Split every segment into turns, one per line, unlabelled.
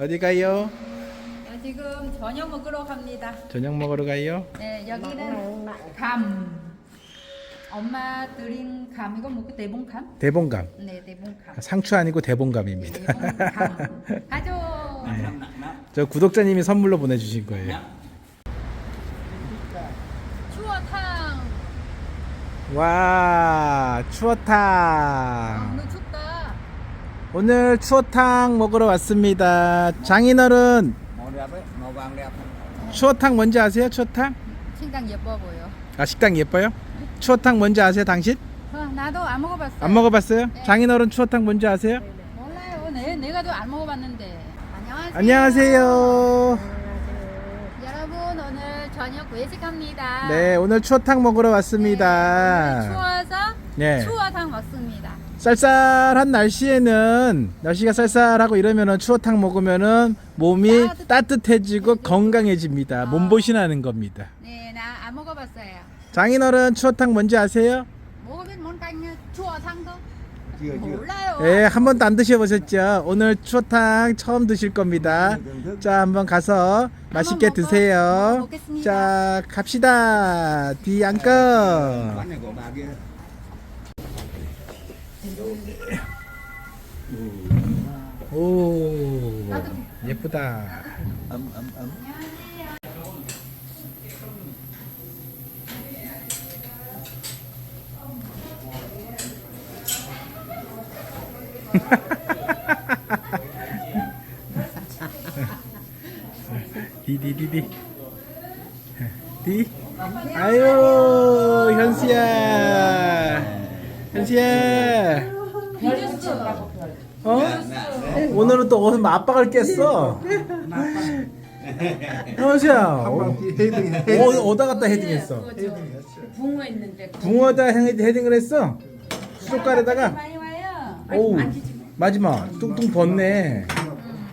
어디 가요?
어, 지금 저녁 먹으러 갑니다.
저녁 먹으러 가요?
네, 여기는 감. 엄마 드린 감 이거 뭐그 대봉감?
대봉감.
네, 대봉감.
상추 아니고 대봉감입니다.
대봉감. 가죠.
네. 저 구독자님이 선물로 보내주신 거예요.
추어탕.
와
아,
추어탕.
춥다.
오늘 추어탕 먹으러 왔습니다. 장인어른 추어탕 뭔지 아세요? 추어탕?
식당 예뻐 보여.
아 식당 예뻐요? 추어탕 뭔지 아세요? 당신?
어, 나도 안 먹어봤어.
안 먹어봤어요?
네.
장인어른 추어탕 뭔지 아세요?
몰라요. 내, 내가도 안 먹어봤는데. 안녕하세요.
안녕하세요.
여러분 오늘 저녁 외식합니다.
네 오늘 추어탕 먹으러
네,
왔습니다.
추워서
네.
추어탕 먹습니다.
쌀쌀한 날씨에는 날씨가 쌀쌀하고 이러면은 추어탕 먹으면은 몸이
따뜻-
따뜻해지고 건강해집니다.
아.
몸보신하는 겁니다.
네, 나 안 먹어봤어요.
장인어른 추어탕 뭔지 아세요?
먹으면 뭔 깡냐 추어탕도 몰라요.
예, 한 번도 안 드셔보셨죠? 오늘 추어탕 처음 드실 겁니다. 자, 한번 가서 맛있게
먹어-
드세요.
먹겠습니다.
자, 갑시다. 디안꺼.
quán này của bà kia
오, 예쁘다.
ấm ấm ấm
디디디디. 디. 아유, 현수야. 현수야. 어? 오늘은 또 어디 압박을 깼어? 현수야. 어, 어, 어디다 갖다 헤딩했어?
붕어 있는데
붕어다 헤딩- 헤딩을 했어? 수족관에다가?
많이 와요.
오우, 마지막 뚱뚱 벗네.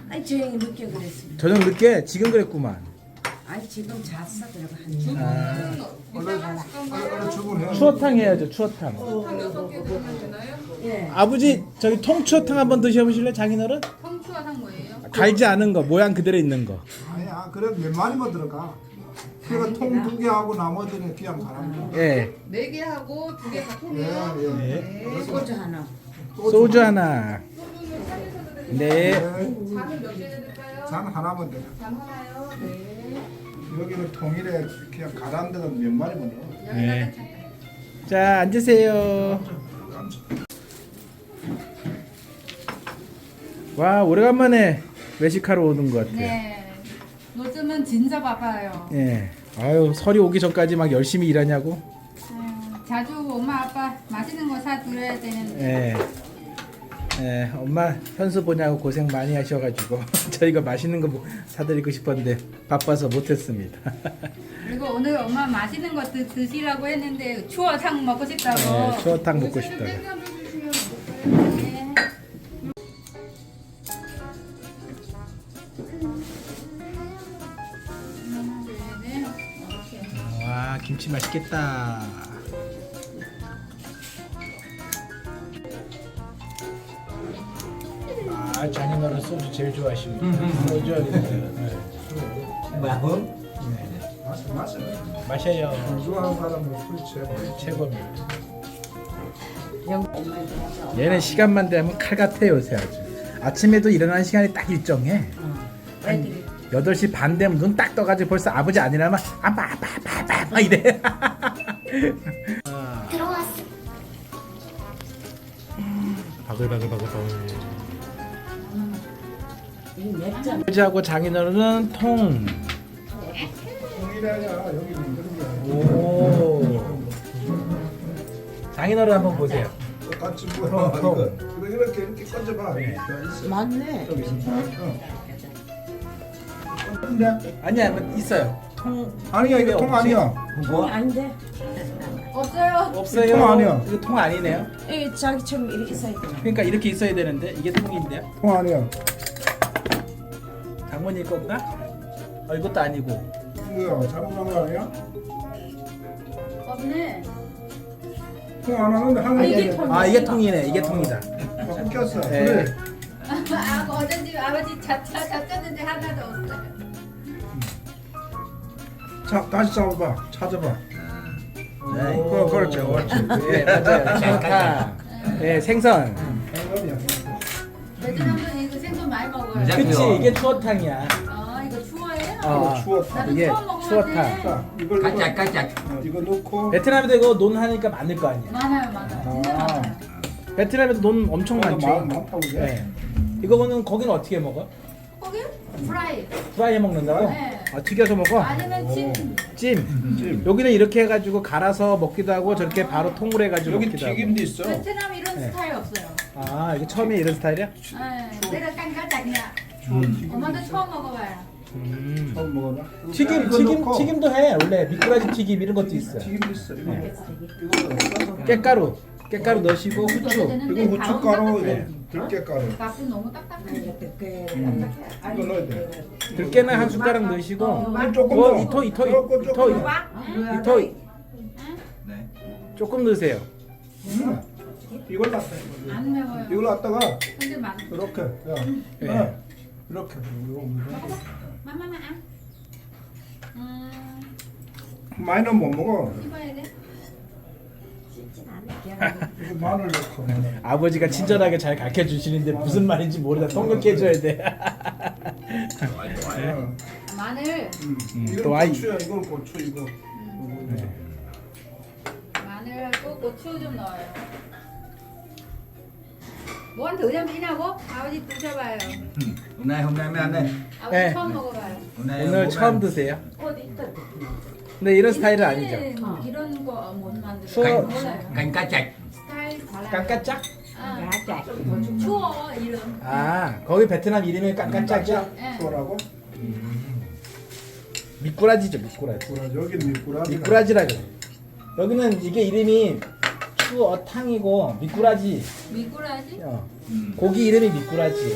아니 저 형이 늦게 그랬습니다.
저녁 늦게 지금 그랬구만.
아니 지금 잤어 들어가 한
아, 추어탕 해야죠, 추어탕.
예.
아버지, 저기 통추어탕 한번 드셔보실래, 장인어른?
통추어탕 뭐예요?
갈지 않은 거, 모양 그대로 있는 거.
아니야 그래 몇 마리만 들어가 그러니까 통두 개 하고 나머지는 그냥 가라앉아
예.
네 개 하고 두 개다
예, 예.
네.
소주 하나.
소주 하나. 네.
잔 하나만 되나
잔 하나요? 네.
여기는 통일에 그냥 가라앉아서 몇 마리만 넣어
네. 자, 앉으세요. 와, 오래간만에 외식하러 오는 것 같아요.
네. 요즘은 진짜 바빠요.
예. 아유, 설이 오기 전까지 막 열심히 일하냐고?
음, 자주 엄마 아빠 맛있는 거 사드려야 되는데
예. 예, 엄마 현수 보냐고 고생 많이 하셔가지고 저희가 맛있는 거뭐 사드리고 싶었는데 바빠서 못했습니다.
그리고 오늘 엄마 맛있는 거 드, 드시라고 했는데 추어탕 먹고 싶다고
예, 추어탕 먹고 싶다고.
네. 네, 이렇게.
와, 김치 맛있겠다. 소주 제일 좋아하십니다. 소주 네.
bà hướng
마셔 마셔
마셔요.
좋아하는 사람은 술 최고
최고입니다. 얘는 시간만 되면 칼 같아 요새 아주. 아침에도 일어나는 시간이 딱 일정해.
애들이
8시 반 되면 눈 딱 떠가지고 벌써 아버지 아니라면 아빠 아빠 아빠 아빠, 아빠 이래. 들어왔어. 바글바글바글바글.
이몇 잔.
아버지하고 장인어른은 통. 오. 장인어른 한번 보세요.
똑같이 뭐야
통, 통.
이거 그래 이렇게 이렇게 꺼져봐
네.
있어.
맞네.
여기 있어 어.
아니야 있어요. 통
아니야 이거 통 아니야
뭐 아닌데.
없어요.
없어요.
통 아니야.
이거 통 아니네요.
이 자기처럼 이렇게 있어야 돼.
그러니까 이렇게 있어야 되는데 이게 통인데요.
통 아니야
장모님 건가? 어 이것도 아니고.
뭐야 잘못한 거 아니야?
없네.
통 안 하는데 하는
이게
게
통.
아 이게 통이네. 이게 통이다.
아, 웃겼어
네.
그래
아, 어쩐지 아버지 자차 자차 하나도 없어요.
자 다시 잡아봐. 찾아봐.
Đây.
그 그렇죠. 그렇지.
예, 맞아요. 좋다. 예, 생선.
생선이야.
베트남은 이거 생선 많이 먹어요.
자,
그치. 이게 추어탕이야.
아 이거 추워요?
어,
추웠다.
나도
이게
처음 먹어봤네.
추어탕.
자 이걸
chạch.
어, 이거 넣고
베트남에도 이거 논 하니까 많을 거 아니야.
많아요, 많아요. 진짜
아.
많아요.
베트남에도 논 엄청
어,
많죠.
많- 많다고 그래.
예. 이거는 거기는 어떻게 먹어?
거기 프라이.
프라이 해 먹는다고?
네.
아, 튀겨서 먹어?
아니면 찜.
찜.
찜.
여기는 이렇게 해가지고 갈아서 먹기도 하고 저렇게 바로 통으로 해가지고
여기
먹기도
튀김도 있어.
베트남 이런
네.
스타일 없어요.
아 이게 처음에 이런 스타일이야?
네. 내가 깐까짝이야.
추워 튀김.
엄마도 처음 먹어봐요.
음.
처음 먹어봐.
튀김
이거
튀김
넣고.
튀김도 해 원래 미꾸라지 튀김 이런 것도 있어.
튀김도 있어. 이거
네.
이거 넣어서.
깨가루 깨가루 넣으시고 후추.
이거 후춧가루, 이거 들깨가루.
밥은 너무 딱딱해.
이거 넣어야 돼.
들깨는 한 숟가락 넣으시고
이거 조금
어,
더.
이토 이토
조금,
이토
조금.
이토
Đây.
조금 넣으세요.
음. 이걸 놨다.
안 매워요.
이걸 놨다가
근데 많.
이렇게. 야.
예.
어. 이렇게. 이거 이렇게.
마마마. 음,
많이는 못 먹어.
씹어야 돼.
이거 마늘 넣고.
아버지가 친절하게 잘 가르쳐 주시는데 무슨 말인지 모르다 통역해 줘야 돼.
어.
마늘,
음.
음,
이건
또 아이-
고추야. 이건 고추 이거.
네.
마늘하고 고추 좀 넣어요. 뭔 드셔보시냐고? 아버지 드셔봐요.
Nay, hôm nay mới ăn đây.
아버지
네.
처음 먹어봐요.
오늘 처음. 드세요.
어디 있다.
근데 이런 스타일은 아니죠.
이제는 이런 거 못 만들어요.
추워.
몰라요.
Canh cá chạch.
스타일 달라요.
깐까짝?
아,
야자.
추워 이름.
아 거기 베트남 이름이 깐까짝이야?
예.
추어라고?
미꾸라지죠 미꾸라지.
꾸라 여기 미꾸라지.
미꾸라지라 그래. 여기는 이게 이름이 추어탕이고 미꾸라지.
미꾸라지?
어.
Ừ.
고기 이름이 미꾸라지.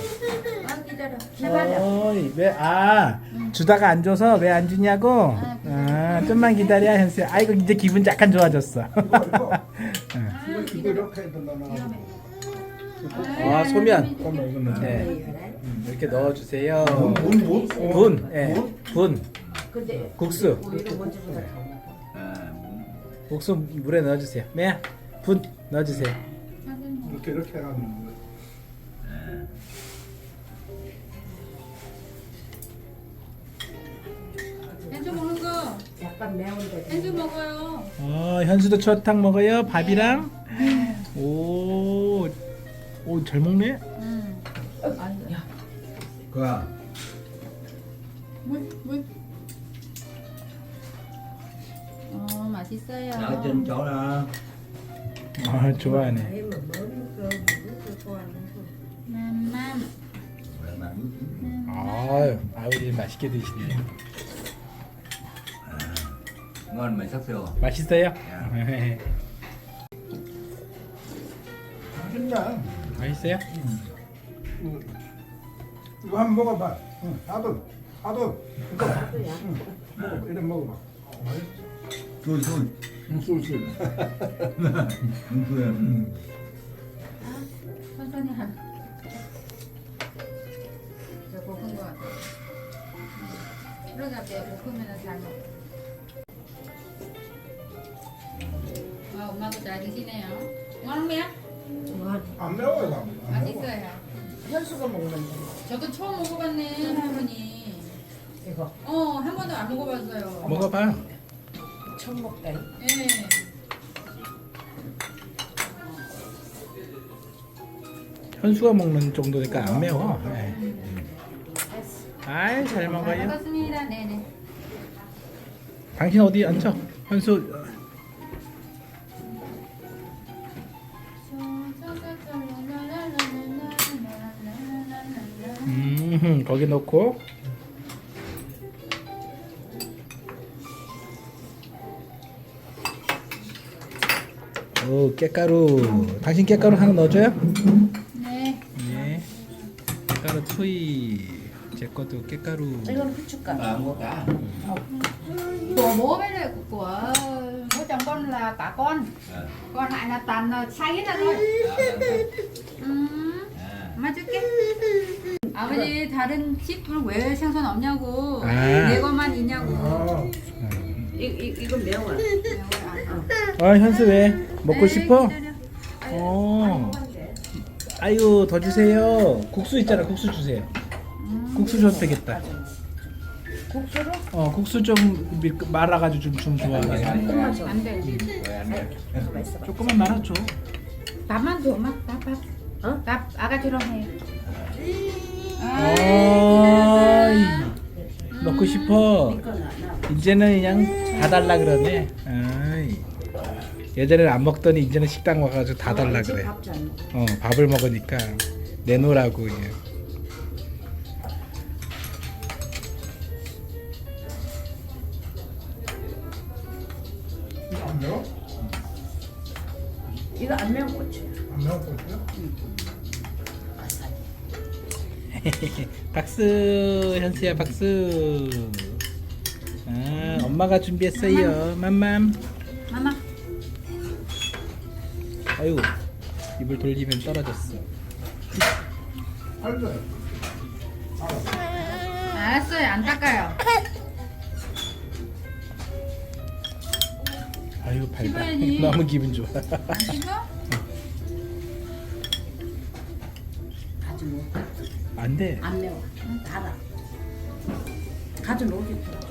아 기다려. 기다려.
어이 왜아 주다가 안 줘서 왜 안 주냐고? 아 좀만 기다려 현수. 아이고 이제 기분 약간 좋아졌어.
이거 이거.
아,
이렇게 해야 된다 나.
위험해.
아, 소면.
잠깐만 이거 넣어.
네 음, 이렇게 넣어주세요.
문 문?
분, 예, 분,
근데
국수,
먼저 보다
국수 물에 넣어주세요. 매야, 분 넣어주세요.
이렇게 이렇게 해가지고.
현주 먹는 거.
약간 매운데.
현주 먹어요.
어, 현수도 추어탕 먹어요. 밥이랑. 오, 오, 잘 먹네.
음. 아니, 야.
Cơ.
물, 물. 어, 맛있어요.
Chỗ đó.
아, 좋아하네.
아니면 먹는 거 먹을 거 좋아하는 거.
맘맘.
Rồi mà bước-
아, 아버지 맛있게 드시네.
Ngon mà sắp sửa.
맛있어요?
맛있냐?
맛있어요?
응. 이거 한번 먹어봐. 응. 아들, 아들. 이거 응. 먹어. 이래 먹어봐.
Chui
술
Đúng chui. Ừ.
천천히 하. 저 볶은 거. 그러다 볶으면 잘 먹어. 와, 엄마도 잘 드시네요. 왕미야?
와,
안 매워요, 나. 안 매워.
맛있어요.
현수가 먹는 거.
저도 처음 먹어봤네, 할머니.
이거
어, 한 번도 안 먹어봤어요.
먹어봐.
처 음 먹다.
예.
현수가 먹는 정도니까 안 매워. 네. 아이, 잘
잘
먹어요.
먹었습니다. 네네.
당신 어디 앉아? 현수. 음, 거기 넣고. 오, 깨가루. 당신 깨가루 하나 넣어줘요?
네.
네. 깨가루 투이. 제 것도 깨가루.
이거는 후춧가루.
Ờ, không có cá.
Của bố với lại của, của bố chồng con là cả con.
Ờ.
Còn lại là toàn là xay hết ra thôi.
Ờ, ờ,
음.
ờ.
엄마 줄게. 아버지 다른 집은 왜 생선 없냐고
아.
네 거만 있냐고
아,
이, 이, 이거 매워.
아 현수 왜 먹고
에이,
싶어? 어. 아유 더 주세요. 국수 있잖아. 국수 주세요. 국수 줘도 되겠다.
국수로?
어 국수 좀 밀- 말아가지고 좀, 좀 좋아하게.
조금만 줘.
안돼
맛있어.
조금만 말아줘.
밥만 줘 엄마 밥 밥
어?
밥 아가처럼 해
어이 먹고 싶어. 이제는 그냥 다 달라 그러네. 아이. 예전에는 안 먹더니 이제는 식당 와가지고 다 달라
이제
그래.
밥잘 먹어.
어 밥을 먹으니까 내놓으라고 그냥.
이거 안 매워?
이거 안 매운 고추.
안 매워 보이죠?
박수 현수야 박수. 아 엄마가 준비했어요. 맘맘.
마마
아유 입을 돌리면 떨어졌어.
알았어요 안 닦아요
아유 발다.
씹어야지.
너무 기분 좋아.
안?
가지 못.
안 돼.
안 매워. 달아. 가지 못겠더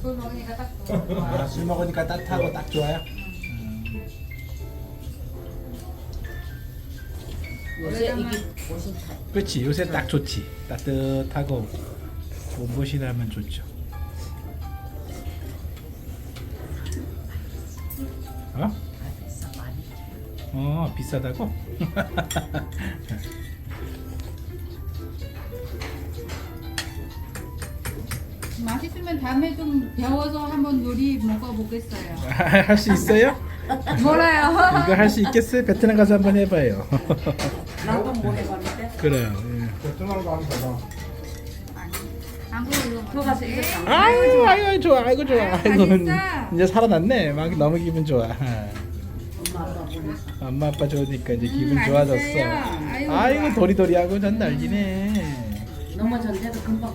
술 먹으니까 딱 좋아
아, 술 먹으니까 따뜻하고 딱 좋아요.
요새 이게 옷이 다.
그렇지 요새 딱 좋지 따뜻하고 몸보신하면 좋죠. 어?
다 됐어 많이.
어 비싸다고?
맛있으면 다음에 좀 배워서 한번 요리 먹어보겠어요
할 수 있어요?
몰라요
이거 할 수 있겠어요? 베트남 가서 한번 해봐요.
나도 못 해봤는데.
그래요.
베트남 가면 봐
한국으로
그거 가서 이거
네.
장.
예. 아유 아유 좋아 아이고 좋아 아이고
맛있어.
이제 살아났네 막 너무 기분 좋아.
엄마 아빠 보내서.
엄마 아빠 좋으니까 이제 기분
음,
좋아졌어.
맛있어요. 아이고,
아이고
좋아.
도리도리하고 전 난리네.
넘어졌는데도 금방.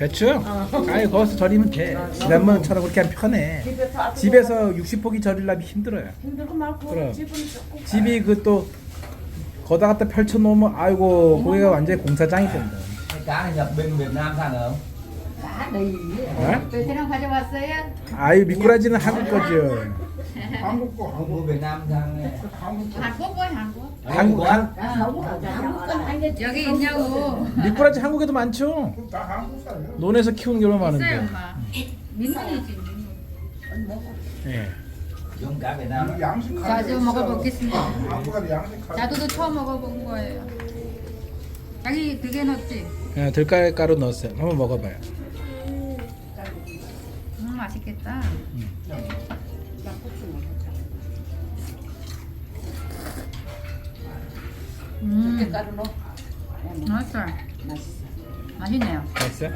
배추?
아이 거기서 절이면 돼. 지난번처럼 그렇게 하면 편해.
집에서 아주
집에서 60포기 절이려면 힘들어요.
힘들고 말고
그럼.
집은 조금
집이 그 또 거다 갖다 펼쳐 놓으면 아이고 거기가 완전히 공사장이 된다.
cái cá này nhập bên Việt Nam sang được không
다 너희
어?
베트남 가져왔어요?
아유 미꾸라지는 한국 거죠.
한국 거 한국
Việt Nam sang
한국 거.
한국 거야 한국?
한국 한
한국 건 아니야.
여기 있냐고.
미꾸라지 한국에도 많죠.
그럼 다 한국 사람이야.
논에서 키우는 게 얼마나
있어요
많은데.
엄마 민물이지 민물
예.
giống cá Việt Nam
이 양식
자주 먹어보겠습니다.
한국 가서 양식 가게
자두도 처음 먹어본 거예요. 자기 그게 넣었지?
예, 들깨가루 넣었어요. 한번 먹어봐요.
음 맛있겠다 음
가루 넣어.
맛있어요
맛있어.
맛있네요
맛있어요?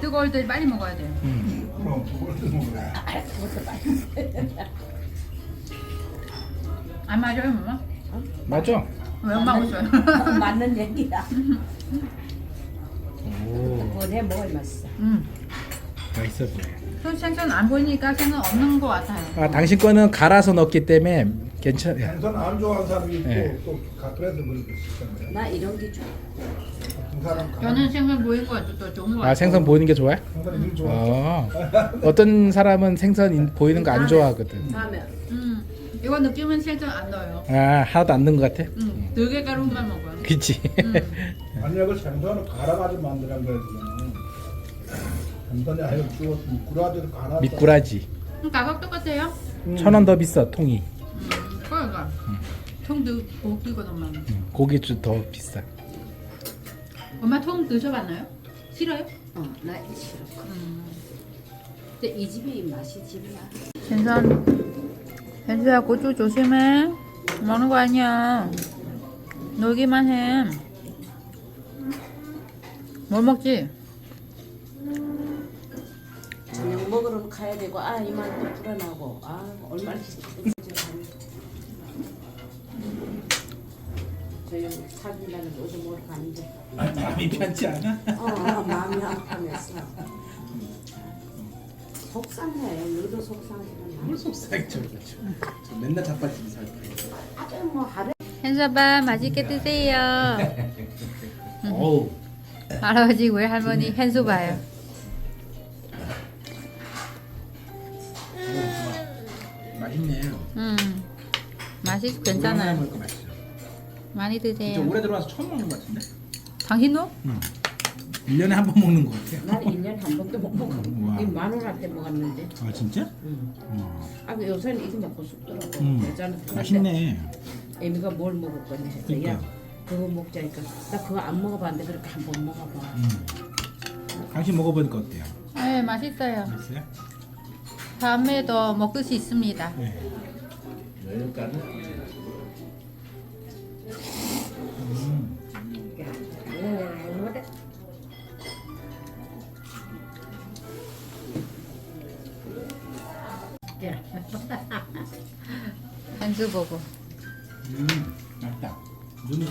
뜨거울 때 빨리 먹어야 돼요
음.
그럼 그걸 먹어야
그것도 맛있어.
안 맞아요 엄마?
맞죠?
왜 엄마 웃어요?
맞는 얘기야.
오,
그래 먹어야 맛있어.
음.
맛있어 보여.
손 생선 안 보이니까 생선 없는 것 같아요
아, 당신 거는 갈아서 넣기 때문에 괜찮아요.
생선 안 좋아하는 사람이 있고
예.
또 가- 그래서 그럴 수 있잖아요
나 이런 게 좋아.
생사람
저는 생선 보인 거더 좋은
거아 생선 보이는 게 좋아요?
생사람 일 좋아.
어. 어떤 사람은 생선 인- 보이는 거 안 좋아하거든.
다음에
음, 이거 느낌은 생선 안 넣어요.
아 하나도 안 넣은 것 같아?
음, 들깨가루만 먹어요.
그치.
음.
아니 이걸 생선을 갈아가지고 만드는 거야 지금. 생선이 아예 주워 미꾸라지를 갈아.
미꾸라지.
음, 가격 똑같아요?
천원 더 비싸 통이.
음, 그러니까 통도 고기거든만.
음, 고기 좀더 비싸.
엄마 통 드셔봤나요? 싫어요?
어나 싫어
음.
근데 이 집이 맛이 집이야
생선 현수야 고추 조심해 먹는 거 아니야 놀기만 해 뭘 먹지?
저녁 먹으러 가야 되고 아 이만 또 불어나고 아 얼마나 힘들지 저 여기 사귄다는 데 어제 먹으러 가는데
마음이 편치 않아?
어 마음이 아파면서 속상해 너도 속상해
속상했죠, 그렇죠. 맨날 자빠지기 살.
아주 뭐 하루
현수아빠 맛있게 드세요
어우.
할아버지 왜 할머니 현수 봐요
맛있네.
음
오랜만에
괜찮아요
맛있어.
많이
진짜
드세요
올해 들어와서 처음 먹는 것 같은데?
당신도?
1년에 한 번 먹는 것 같아.
난 1년에 한 번도 못 먹어. 이 마누라 때 먹었는데
아 진짜?
응.
어.
아 요새는 이거 먹고 싶더라고
음.
여자는 그런데
맛있네.
애미가 뭘 먹을 거냐 해서
그러니까.
야 그거 먹자니까 나 그거 안 먹어봤는데 그렇게 한 번 먹어봐
음. 당신 먹어보니까 어때요?
네 맛있어요
맛있어요?
다음에도 먹을 수 있습니다
네.
야,
보고
음, 맛있다. 맛있네.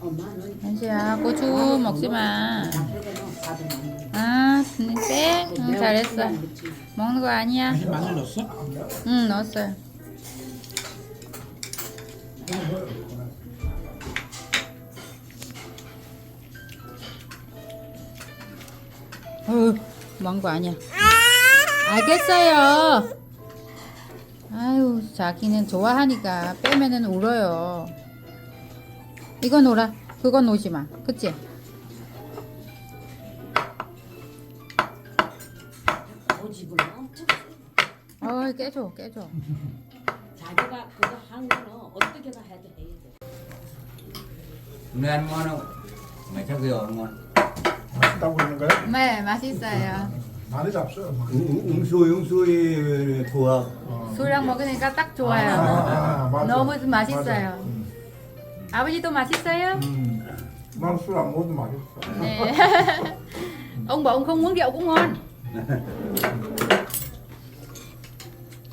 엄마는
현수야 고추 먹지마
밥을 먹는
아 네? 응, 잘했어 먹는 거 아니야
마늘 넣었어?
응 넣었어요 어, 먹은 거 아니야 알겠어요 아유 자기는 좋아하니까 빼면은 울어요 이건 놀아 그건 놓지 마 그치?
고집을 엄청
어 깨줘 깨줘
자기가 그거 한 거는 어떻게든 해도 해야 돼?
Mày chắc rượu ngon.
맛있다고 그러는 거야?
네 맛있어요
많이 잡숴.
Uống xui uống xui phù hợp.
술이랑 먹으니까 딱 좋아요
아, 맞아.
너무 맛있어요.
맞아. 음.
아버지도 맛있어요?
음. 난술안 먹어도 맛있어.
네. ông bảo ông không muốn rượu cũng ngon.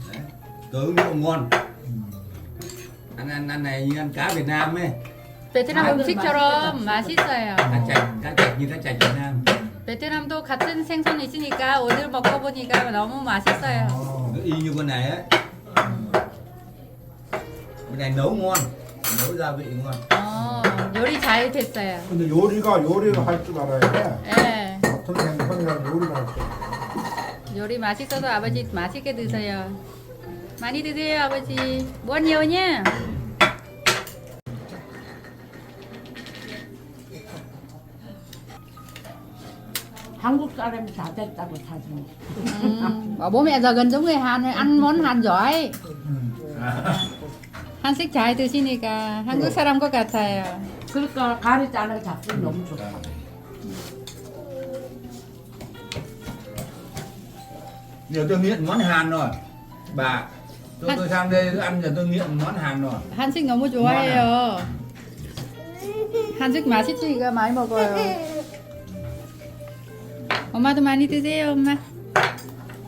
Đấy. Tớ uống rượu ngon. Ăn ăn ăn này như ăn cá Việt Nam ấy.
베트남 음식처럼 맛있어요.
Cá chạch, cá chạch như cá chạch Việt Nam.
베트남도 같은 생선 있으니까 오늘 먹어보니까 너무 맛있어요.
Y như con này ấy. Cái này nấu ngon. Nấu gia vị ngon.
어, 요리 잘 됐어요.
근데 요리가 요리를 할 줄 알아야 돼.
예.
같은 생선이랑 요리를 할 줄. 알아.
요리 맛있어서 아버지 맛있게 드세요. 많이 드세요 아버지. 뭐 nhiều nha.
한국 사람이 다 됐다고 사진.
Bảo bố mẹ giờ gần giống người Hàn rồi, ăn món Hàn giỏi. 한식 잘 드시니까 한국 사람 것 같아요.
그러니까 가리지 않고 잡수 너무 좋다
Giờ tôi nghiện món Hàn rồi. Bà, tôi, tôi sang đây ăn giờ tôi nghiện món Hàn rồi.
한식 너무 좋아해요. 한식 맛있으니까 많이 먹어요. 엄마도 많이 드세요, 엄마.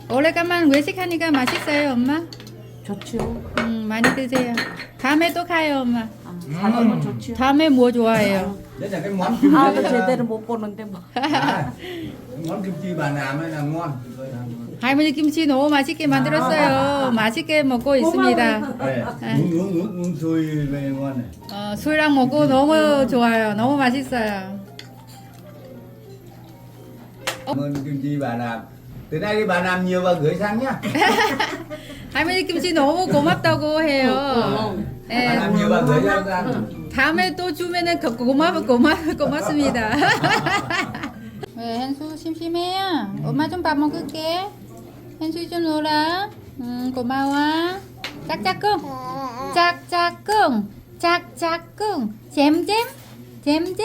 오래간만 외식하니까 맛있어요, 엄마.
좋지요
음, 많이 드세요. 다음에 또 가요, 엄마.
아, 사람은 좋지요
다음에 뭐 좋아해요?
Đây là cái món kim chi.
아도 제대로 못 보는데 뭐
À, cái món kim chi bà làm ấy là ngon. Tôi làm ngon.
할머니 김치 너무 맛있게 만들었어요. 맛있게 먹고 있습니다.
Đây, uống uống uống uống xui về ngon này.
어, 술이랑 먹고 너무 좋아요. 너무 맛있어요.
Cảm ơn kim chi bà làm. Từ nay đi bà làm nhiều và gửi sang nhá.
할머니 김치 너무 고맙다고 해요.
Bà
예,
làm nhiều và gửi cho sang.
다음에 또 주면은 고- 고마 고마 고맙습니다. 왜 현수 심심해요? 엄마 좀 밥 먹을게. 현수 좀 놀아. 음 고마워. 짝짝꿍. 짝짝꿍. 짝짝꿍. 잼잼. 잼잼.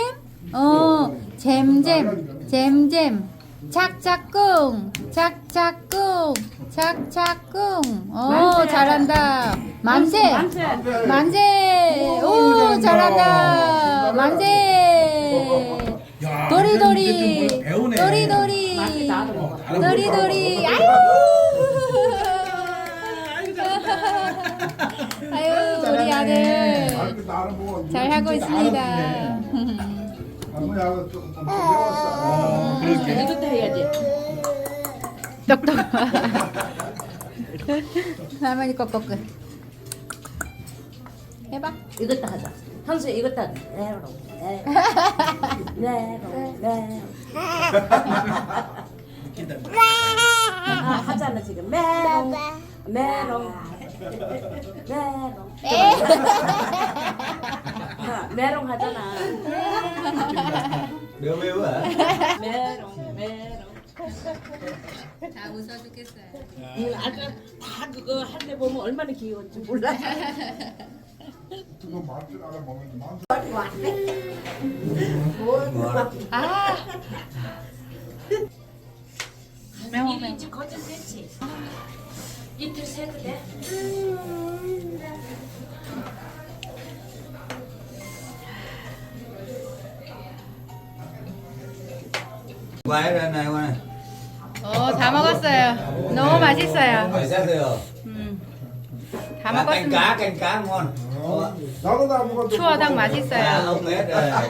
어 잼잼. 잼잼. 짝짝꿍. 짝짝꿍. 짝짝꿍. 어 잘한다. 만세. 만세. 오 잘한다. 만세.
야,
도리도리.
이제 좀 배우네.
도리도리.
맛이 나도 먹어.
도리도리. 아유. 아유 우리 아들 뭐잘 하고 있습니다.
좀좀 배웠어.
그렇게.
이것도 해야지.
똑똑. 할머니 꺽꺽. 해봐.
이것도 하자. 현수 이것도 하자. 네로. 네로. 네로. 아, 하잖아 지금. 메롱. 메롱. 메롱. 아, 메롱 하잖아.
Bill hả?
메롱. 메롱.
다 웃어 죽겠어요.
음, 아까 다 그거 할 때 보면 얼마나 귀여운지 몰라.
그거 맛을 알아 먹으면 맛.
아. 매워 매워.
이집 거짓 됐지. 이틀 새도 돼.
Này qua này.
어, 다 먹었어요. 너무 맛있어요. 음. 다
Và canh
먹었습니다.
cá, canh cá ngon.
나도 다.
추어당
À,
맛있어요.
rồi.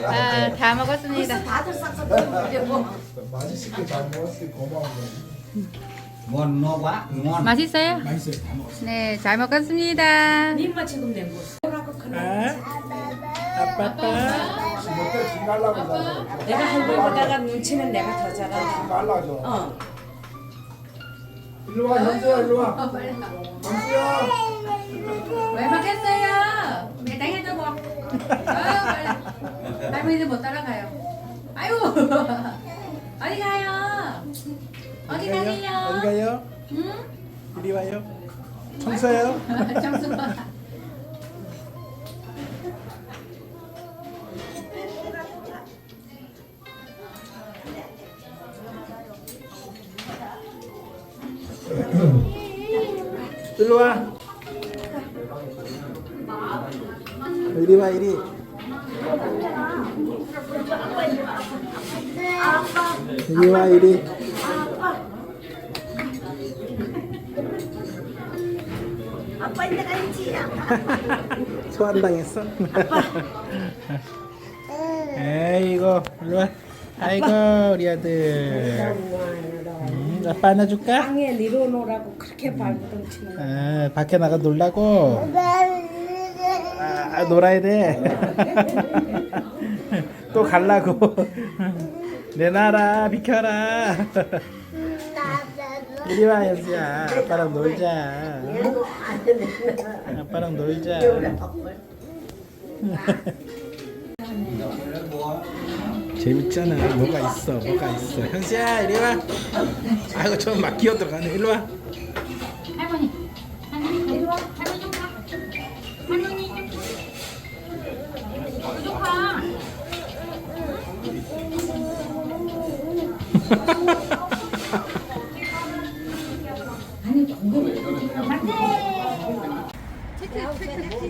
아, 다 먹었습니다.
다들 싹싹 뭐.
맛있게 잘 먹었어. 고마워.
Ngon no quá, ngon.
맛있어요?
맛있어요. 다 먹었어.
네, 잘 먹었습니다.
지금 낸 거.
아빠.
내가 할머니보다가 눈치는 내가 더. 지
말라줘.
어.
일로 와 현수야 일로 와. 현수야.
왜 먹겠어요? 매당해도 뭐. 아유, 빨리. 할머니는 못 따라가요. 아유, 어디 가요? 어디
어디
가세요?
가요?
응?
이리 와요. 청소요.
정수.
일로 와. 이리 와, 이리. 이리 와, 이리.
아빠 이제 가야지.
소환 당했어? 에이고, 일로 와. 아이고, 우리 아들. 안아줄까?
땅에 내려놓으라고 그렇게 발버둥 치는 거.
아, 밖에 나가 놀라고? 아, 놀아야 돼. 또 갈라고. 내놔라, 비켜라. 이리 와, 현수야. 아빠랑 놀자. 아빠랑 놀자. 재밌잖아. 뭐가 있어, 뭐가 있어. 현수야, 이리 와. 아이고, 좀막 기어 들어가네. 일로 와.
할머니. 할머니, 이리 와. 할머니 좀 가. 할머니 좀 가. 좀 가.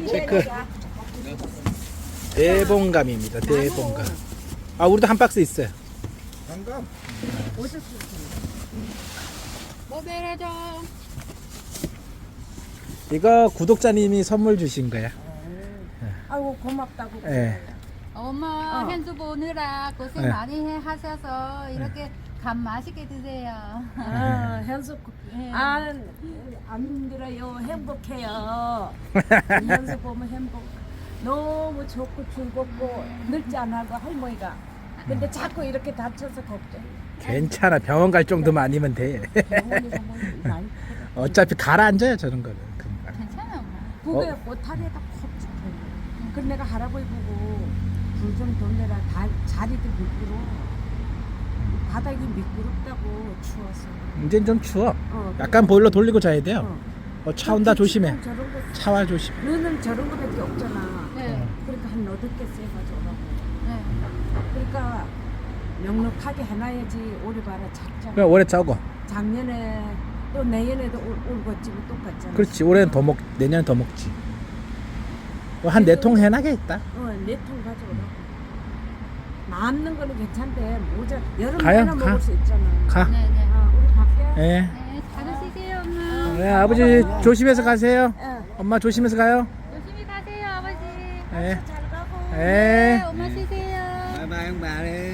체크. 대봉감입니다. 대봉감. 아, 우리도 한 박스 있어요.
잠깐.
모델해줘.
이거 구독자님이 선물 주신 거야.
아이고 고맙다고.
예.
엄마
어.
현수 보느라 고생
네.
많이 해 하셔서 이렇게 감 맛있게 드세요.
아, 현수
네.
아, 안 힘들어요. 행복해요. 현수 보면 행복. 너무 좋고 즐겁고 늙지 않아도 할머니가. 근데 자꾸 이렇게 다쳐서 걱정.
괜찮아. 병원 갈 정도만 아니면 돼.
병원에서 뭐 많이
어차피 가라앉아요 저런 거는. 금방.
괜찮아 엄마.
보게 꼬타리에다 콕 찍혀. 그래 내가 할아버지 보고 불 좀 돌려라. 다 자리도 미끄러. 바닥이 미끄럽다고 추워서.
이젠 좀 추워.
어,
약간 보일러 돌리고 자야 돼요.
어.
어, 차 온다 조심해.
저런 거
차와 조심.
너는 저런 거밖에 없잖아.
네.
그러니까 한 너덟 개 세가지고
네.
그러니까 넉넉하게 해놔야지 오래 봐라 작잖아.
그냥 올해 짜고.
작년에 또 내년에도 올, 올겠지 뭐 똑같잖아.
그렇지. 올해는 더 먹, 내년에 더 먹지. 한 네 통 해나겠다.
어, 네통 가져오라고. 남는 거는 괜찮대. 모자 여름
가요,
내나
가.
먹을 수 있잖아.
가.
네, 네.
아, 우리 갈게.
예.
네.
네, 아버지 조심해서 가세요.
예.
엄마 조심해서 가요.
조심히 가세요, 아버지.
예.
잘 가고.
네,
예.
엄마 쉬세요. 바이바이.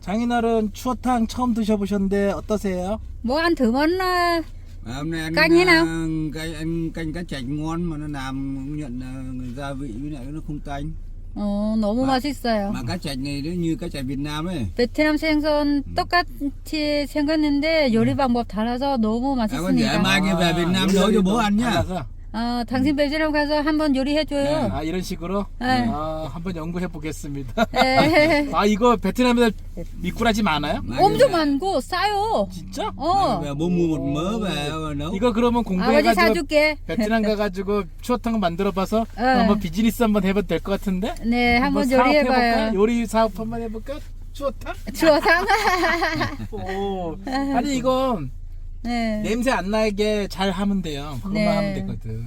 장인어른 추어탕 처음 드셔보셨는데 어떠세요?
뭐 ăn thử món uh,
Mà hôm nay anh
Canh thế nào?
ờ, canh anh canh cá chạch ngon mà nó làm cũng nhận là người gia vị với lại nó không tanh
어, 너무
마-
맛있어요.
mà cá chạch này nó như cá chạch Việt Nam ấy
베트남 생선 똑같이 생겼는데 요리 방법 달라서 너무 맛있습니다.
về Việt Nam nấu cho bố ăn nhá
달라서?
어, 당신 베트남 가서 한번 요리해줘요.
아 이런 식으로?
네.
아, 한번 연구해 보겠습니다.
네.
아 이거 베트남에서 미꾸라지 많아요?
엄청 많고 싸요.
진짜?
어,
mua một mớ về mà nấu
이거 그러면
아버지
공부해가지고
사줄게.
베트남 가가지고 추어탕 만들어봐서
네.
한번 비즈니스 한번 해봐도 될 것 같은데?
네, 한번
사업 해볼까?
요리해봐요.
요리 사업 한번 해볼까? 추어탕?
추어탕.
오. 아니 이건
네.
냄새 안 나게 잘 하면 돼요. 그것만
네.
하면 되거든.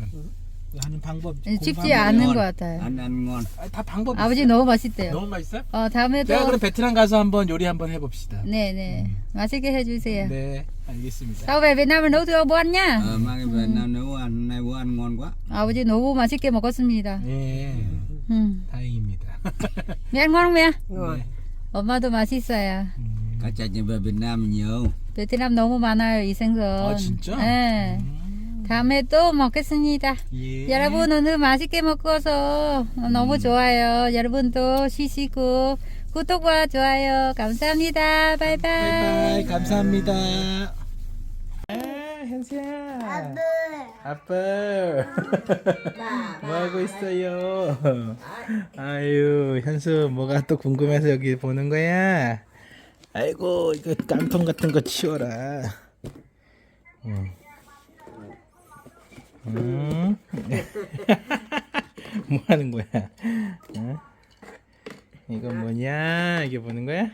하는 방법
쉽지
공부하면
않은. 것 같아요.
ăn ăn ngon
아, 다 방법
아버지
있어요.
너무 맛있대요.
너무 맛있어요?
어, 다음에 또.
제가 그럼 베트남 가서 한번 요리 한번 해봅시다.
네, 네. 맛있게 해주세요.
네, 알겠습니다.
Sau về Việt Nam mình nấu cho bố ăn nha.
ờ, mang cái về Nam nấu ăn hôm nay bố ăn ngon quá
아버지 너무 맛있게 먹었습니다.
예,
음.
다행입니다.
mẹ ăn ngon không mẹ?
어.
엄마도 맛있어요.
음.
cá chạch về Việt Nam nhiều
베트남 너무 많아요 이 생선.
아 진짜?
네.
음.
다음에 또 먹겠습니다.
예.
여러분 오늘 맛있게 먹어서 너무 좋아요. 여러분도 쉬시고 구독과 좋아요 감사합니다. 바이바이.
바이바이 감사합니다. 아, 현수야.
아들.
아빠. 뭐 하고 있어요? 아유, 현수 뭐가 또 궁금해서 여기 보는 거야? 아이고, 이거 깡통 같은 거 치워라. 응. 음. 뭐 하는 거야? 응? 이거 뭐냐? 이게 보는 거야?